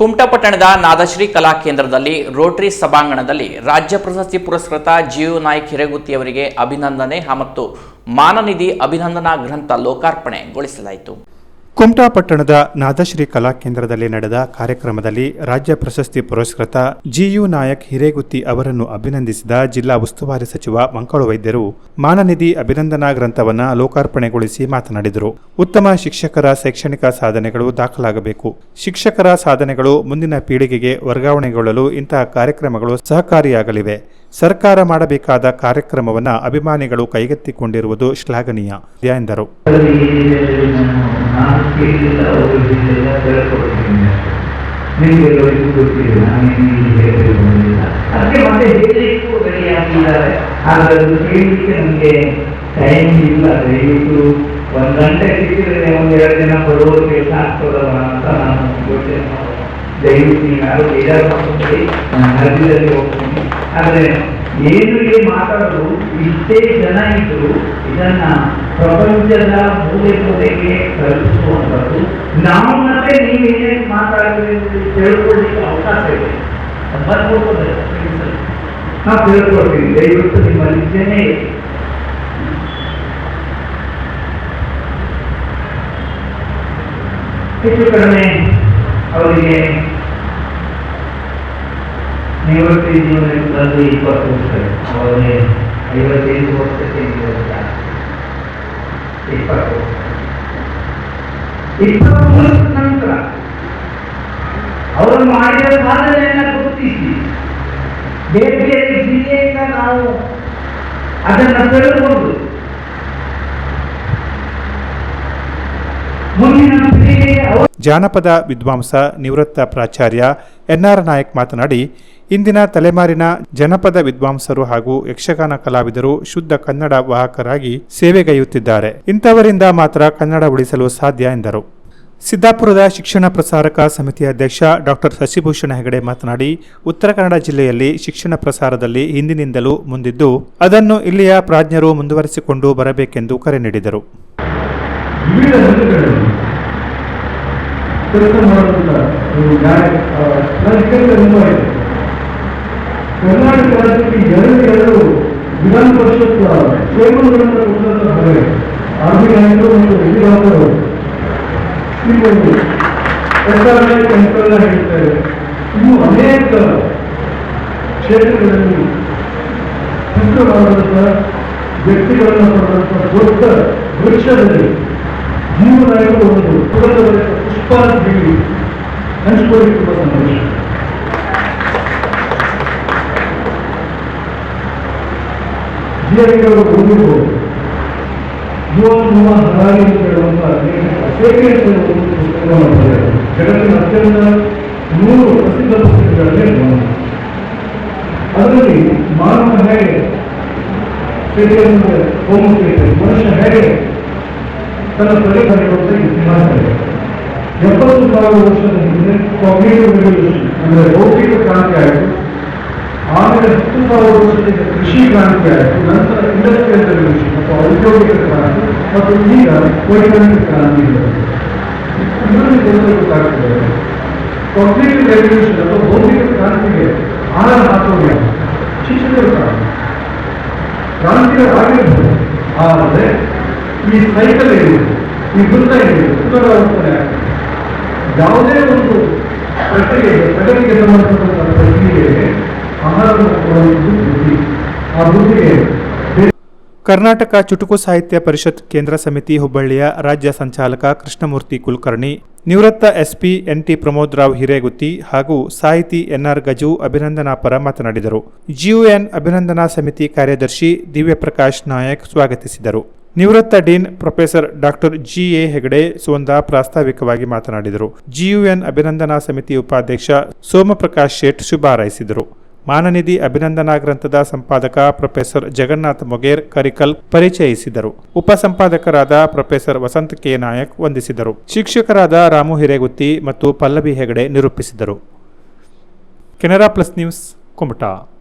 ಕುಮಟಪಟ್ಟಣದ ನಾದಶ್ರೀ ಕಲಾ ಕೇಂದ್ರದಲ್ಲಿ ರೋಟರಿ ಸಭಾಂಗಣದಲ್ಲಿ ರಾಜ್ಯ ಪ್ರಶಸ್ತಿ ಪುರಸ್ಕೃತ ಜಿಯು ನಾಯ್ಕ್ ಹಿರೇಗುತ್ತಿ ಅಭಿನಂದನೆ ಮತ್ತು ಮಾನನಿಧಿ ಅಭಿನಂದನಾ ಗ್ರಂಥ ಲೋಕಾರ್ಪಣೆಗೊಳಿಸಲಾಯಿತು. ಕುಮಟಾ ಪಟ್ಟಣದ ನಾದಶ್ರೀ ಕಲಾ ಕೇಂದ್ರದಲ್ಲಿ ನಡೆದ ಕಾರ್ಯಕ್ರಮದಲ್ಲಿ ರಾಜ್ಯ ಪ್ರಶಸ್ತಿ ಪುರಸ್ಕೃತ ಜಿಯು ನಾಯಕ್ ಹಿರೇಗುತ್ತಿ ಅವರನ್ನು ಅಭಿನಂದಿಸಿದ ಜಿಲ್ಲಾ ಉಸ್ತುವಾರಿ ಸಚಿವ ಮಂಕಳು ವೈದ್ಯರು ಮಾನನಿಧಿ ಅಭಿನಂದನಾ ಗ್ರಂಥವನ್ನು ಲೋಕಾರ್ಪಣೆಗೊಳಿಸಿ ಮಾತನಾಡಿದರು. ಉತ್ತಮ ಶಿಕ್ಷಕರ ಶೈಕ್ಷಣಿಕ ಸಾಧನೆಗಳು ದಾಖಲಾಗಬೇಕು. ಶಿಕ್ಷಕರ ಸಾಧನೆಗಳು ಮುಂದಿನ ಪೀಳಿಗೆಗೆ ವರ್ಗಾವಣೆಗೊಳ್ಳಲು ಇಂತಹ ಕಾರ್ಯಕ್ರಮಗಳು ಸಹಕಾರಿಯಾಗಲಿವೆ. ಸರ್ಕಾರ ಮಾಡಬೇಕಾದ ಕಾರ್ಯಕ್ರಮವನ್ನು ಅಭಿಮಾನಿಗಳು ಕೈಗೆತ್ತಿಕೊಂಡಿರುವುದು ಶ್ಲಾಘನೀಯ ಎಂದರು. ಆದರೆ ಏನು ಇಲ್ಲಿ ಮಾತಾಡೋದು ಇಷ್ಟೇ ಜನ ಇದ್ರು ಇದನ್ನ ಪ್ರಪಂಚದ ಮೂಲೆ ಮೂಲೆಗೆ ತಲುಪಿಸುವಂಥದ್ದು ನಾವು ಮತ್ತೆ ನೀವು ಏನೇನು ಮಾತಾಡಿದ್ರೆ ತಿಳ್ಕೊಳ್ಳಿಕ್ಕೆ ಅವಕಾಶ ಇದೆ ಅದು ಬರ್ಕೊಡ್ತದೆ ನಾವು ತಿಳ್ಕೊಳ್ತೀವಿ ದಯವಿಟ್ಟು ನಿಮ್ಮ ನಿಜನೇ ಹೆಚ್ಚು ಕಡಿಮೆ ಅವರಿಗೆ ನಿವೃತ್ತಿ ಜೀವನದಲ್ಲಿ ಇಪ್ಪತ್ತು ವರ್ಷ ಅವರಿಗೆ ಐವತ್ತೈದು ವರ್ಷಕ್ಕೆ ಇಪ್ಪತ್ತು ಇಪ್ಪತ್ತು ನಂತರ ಅವರು ಮಾಡಿದ ಸಾಧನೆಯನ್ನ ಗುರುತಿಸಿ ಬೇರೆ ಜಿಲ್ಲೆಯಿಂದ ನಾವು ಅದನ್ನು ತಿಳಿದುಕೊಂಡು ಜಾನಪದ ವಿದ್ವಾಂಸ ನಿವೃತ್ತ ಪ್ರಾಚಾರ್ಯ ಎನ್ಆರ್ ನಾಯಕ್ ಮಾತನಾಡಿ ಇಂದಿನ ತಲೆಮಾರಿನ ಜನಪದ ವಿದ್ವಾಂಸರು ಹಾಗೂ ಯಕ್ಷಗಾನ ಕಲಾವಿದರು ಶುದ್ಧ ಕನ್ನಡ ವಾಹಕರಾಗಿ ಸೇವೆಗೈಯುತ್ತಿದ್ದಾರೆ. ಇಂಥವರಿಂದ ಮಾತ್ರ ಕನ್ನಡ ಉಳಿಸಲು ಸಾಧ್ಯ, ಎಂದರು. ಸಿದ್ದಾಪುರದ ಶಿಕ್ಷಣ ಪ್ರಸಾರಕ ಸಮಿತಿ ಅಧ್ಯಕ್ಷ ಡಾಕ್ಟರ್ ಶಶಿಭೂಷಣ ಹೆಗಡೆ ಮಾತನಾಡಿ, ಉತ್ತರ ಕನ್ನಡ ಜಿಲ್ಲೆಯಲ್ಲಿ ಶಿಕ್ಷಣ ಪ್ರಸಾರದಲ್ಲಿ ಹಿಂದಿನಿಂದಲೂ ಮುಂದಿದ್ದು, ಅದನ್ನು ಇಲ್ಲಿಯ ಪ್ರಾಜ್ಞರು ಮುಂದುವರಿಸಿಕೊಂಡು ಬರಬೇಕೆಂದು ಕರೆ ನೀಡಿದರು. ಕರ್ನಾಟಕ ರಾಜ್ಯಕ್ಕೆ ಎರಡು ಎರಡು ವಿಧಾನ ಪರಿಷತ್ ಸೇವೆಗಳನ್ನು ಕೊಟ್ಟಂತ ಹೊರಗೆ ಆರ್ಮಿ ನಾಯಕರು ಮತ್ತು ಕಂಟ್ರೋಲ್ ಹೇಳ್ತಾರೆ ಇನ್ನು ಅನೇಕ ಕ್ಷೇತ್ರಗಳಲ್ಲಿ ಹೆಸರು ವ್ಯಕ್ತಿಗಳನ್ನು ಪಡೆದಂಥ ದೊಡ್ಡ ವೃಕ್ಷದಲ್ಲಿ ಜೀವನಾಯಕರು ಒಂದು ಪುರದವರ ಪುಷ್ಪಾಂಜಲಿ ಹಂಚಿಕೊಳ್ಳಿ ತುಂಬ ಸಂತೋಷ ಜಿಯರಿಗಳು ಬಂದಿದ್ದು ಯುವ ಯುವ ಹರಾರಿ ಅಂತ ಹೇಳುವಂಥ ಸೇವೆ ಅಂತ ಹೇಳುವ ಒಂದು ಪುಸ್ತಕವನ್ನು ಬರೆದರು ಜಗತ್ತಿನ ಅತ್ಯಂತ ನೂರು ಪ್ರಸಿದ್ಧ ಪುಸ್ತಕಗಳಲ್ಲಿ ಒಂದು ಅದರಲ್ಲಿ ಮಾನವ ಹೇಗೆ ಸೇರಿದಂತೆ ಹೋಗುತ್ತಿದೆ ಮನುಷ್ಯ ಹೇಗೆ ತನ್ನ ಪರಿಕರಗಳಿಗೆ ಇತಿಹಾಸ ಇದೆ ಎಪ್ಪತ್ತು ಸಾವಿರ ವರ್ಷದ ಹಿಂದೆ ಕಾಗ್ನೇಟಿವ್ ರೆವಲ್ಯೂಷನ್ ಅಂದರೆ ಭೌತಿಕ ಕ್ರಾಂತಿ ಆಯಿತು ಆಮೇಲೆ ಹತ್ತು ಕೃಷಿ ಕ್ರಾಂತಿ ಆಯಿತು. ನಂತರ ಇಂಡಸ್ಟ್ರಿಯಲ್ ರೆವಲ್ಯೂಷನ್ ಮತ್ತು ಔದ್ಯೋಗಿಕ ಕ್ರಾಂತಿ ಮತ್ತು ಈಗ ವೈಜ್ಞಾನಿಕ ಕ್ರಾಂತಿ ಗೊತ್ತಾಗ್ತದೆ. ಕಾಗ್ನೇಟಿವ್ ರೆವಲ್ಯೂಷನ್ ಅಥವಾ ಭೌತಿಕ ಕ್ರಾಂತಿಗೆ ಆಹಾರ ಹಾಕೋದು ಶಿಕ್ಷಕರ ಕ್ರಾಂತಿ ಕ್ರಾಂತಿಯ ಆಗಿರ್ಬೋದು ಆದರೆ ಈ ಸೈಕಲ್ ಏನಿದೆ? ಈ ವೃತ್ತ ಏನಿದೆ? ಪುನರಾವರ್ತನೆ ಆಗ್ತದೆ ಯಾವುದೇ ಒಂದು ಪ್ರಕ್ರಿಯೆ ಪ್ರಗತಿಗೆ ಸಂಬಂಧಪಟ್ಟಂತಹ ಪ್ರಕ್ರಿಯೆಗೆ ಕರ್ನಾಟಕ ಚುಟುಕು ಸಾಹಿತ್ಯ ಪರಿಷತ್ ಕೇಂದ್ರ ಸಮಿತಿ ಹುಬ್ಬಳ್ಳಿಯ ರಾಜ್ಯ ಸಂಚಾಲಕ ಕೃಷ್ಣಮೂರ್ತಿ ಕುಲಕರ್ಣಿ, ನಿವೃತ್ತ ಎಸ್ಪಿ ಎನ್ಟಿ ಪ್ರಮೋದ್ ರಾವ್ ಹಿರೇಗುತ್ತಿ ಹಾಗೂ ಸಾಹಿತಿ ಎನ್ಆರ್ ಗಜು ಅಭಿನಂದನಾ ಪರ ಮಾತನಾಡಿದರು. ಜಿಯುಎನ್ ಅಭಿನಂದನಾ ಸಮಿತಿ ಕಾರ್ಯದರ್ಶಿ ದಿವ್ಯಪ್ರಕಾಶ್ ನಾಯಕ್ ಸ್ವಾಗತಿಸಿದರು. ನಿವೃತ್ತ dean professor doctor G A Hegde ಸುವಂದಾ ಪ್ರಾಸ್ತಾವಿಕವಾಗಿ ಮಾತನಾಡಿದರು. ಜಿಯುಎನ್ ಅಭಿನಂದನಾ ಸಮಿತಿ ಉಪಾಧ್ಯಕ್ಷ ಸೋಮಪ್ರಕಾಶ್ ಶೇಟ್ ಶುಭ ಹಾರೈಸಿದರು. ಮಾನನಿಧಿ ಅಭಿನಂದನಾ ಗ್ರಂಥದ ಸಂಪಾದಕ ಪ್ರೊಫೆಸರ್ ಜಗನ್ನಾಥ್ ಮೊಗೇರ್ ಕರಿಕಲ್ ಪರಿಚಯಿಸಿದರು. ಉಪಸಂಪಾದಕರಾದ ಪ್ರೊಫೆಸರ್ ವಸಂತ ಕೆ. ನಾಯಕ್ ವಂದಿಸಿದರು. ಶಿಕ್ಷಕರಾದ ರಾಮು ಹಿರೇಗುತ್ತಿ ಮತ್ತು ಪಲ್ಲವಿ ಹೆಗಡೆ ನಿರೂಪಿಸಿದರು. Canara plus news Kumta.